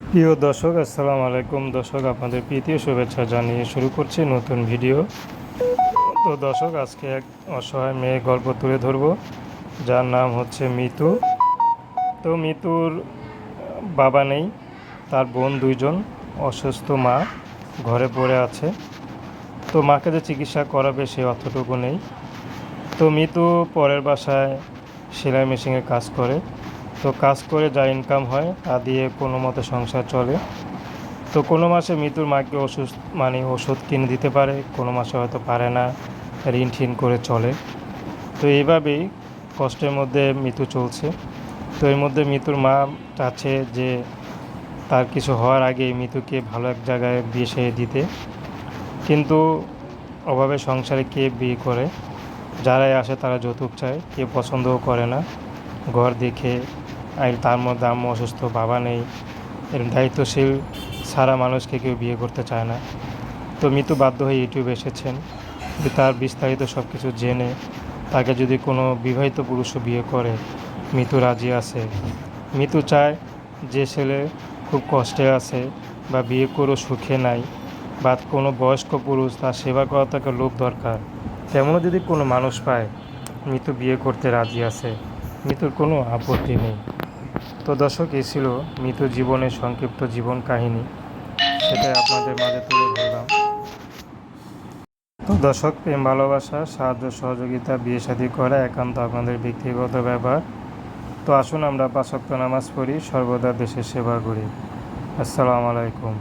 প্রিয় দর্শক, আসসালামু আলাইকুম। দর্শক, আপনাদের প্রীতীয় শুভেচ্ছা জানিয়ে শুরু করছি নতুন ভিডিও। তো দর্শক, আজকে এক অসহায় মেয়ে গল্প তুলে ধরব। যার নাম হচ্ছে মিতু। তো মিতুর বাবা নেই, তার বোন দুইজন, অসুস্থ মা ঘরে পড়ে আছে। তো মাকে যে চিকিৎসা করাবে সে অর্থটুকু নেই। তো মিতু পরের বাসায় সেলাই মেশিনের কাজ করে। তো কাজ করে যা ইনকাম হয়, তা দিয়ে কোনো মতে সংসার চলে। তো কোনো মাসে মৃত্যুর মাকে ওষুধ মানে ওষুধ কিনে দিতে পারে, কোনো মাসে হয়তো পারে না, ঋণ ঠিন করে চলে। তো এইভাবেই কষ্টের মধ্যে মৃত্যু চলছে। তো এর মধ্যে মৃত্যুর মা চাচ্ছে যে তার কিছু হওয়ার আগে মৃত্যুকে ভালো এক জায়গায় বিয়ে সেরে দিতে। কিন্তু অভাবে সংসারে কে বিয়ে করে? যারাই আসে তারা যৌতুক চায় কে পছন্দও করে না। ঘর দেখে আর তার মধ্যে আম্মু অসুস্থ, বাবা নেই। এরকম দায়িত্বশীল সারা মানুষকে কেউ বিয়ে করতে চায় না। তো মিতু বাধ্য হয়ে ইউটিউবে এসেছেন। যে তার বিস্তারিত সব কিছু জেনে তাকে যদি কোনো বিবাহিত পুরুষও বিয়ে করে, মিতু রাজি আছে। মিতু চায় যে ছেলে খুব কষ্টে আছে বা বিয়ে করেও সুখে নাই, বা কোনো বয়স্ক পুরুষ তার সেবা করা তাকে লোক দরকার। তেমনও যদি কোনো মানুষ পায় মৃত্যু বিয়ে করতে রাজি আছে। মিতুর কোনো আপত্তি নেই। তো দর্শক এ ছিল মৃত জীবনের সংক্ষিপ্ত জীবন কাহিনী। সেটাই আপনাদের মাঝে তুলে ধরলাম। তো দর্শক, প্রেম, ভালোবাসা, সাহায্য, সহযোগিতা, বিয়ে শাদী করা একান্ত আপনাদের ব্যক্তিগত ব্যাপার। তো আসুন আমরা পাঁচক্ত নামাজ পড়ি, সর্বদা দেশের সেবা করি। আসসালামু আলাইকুম।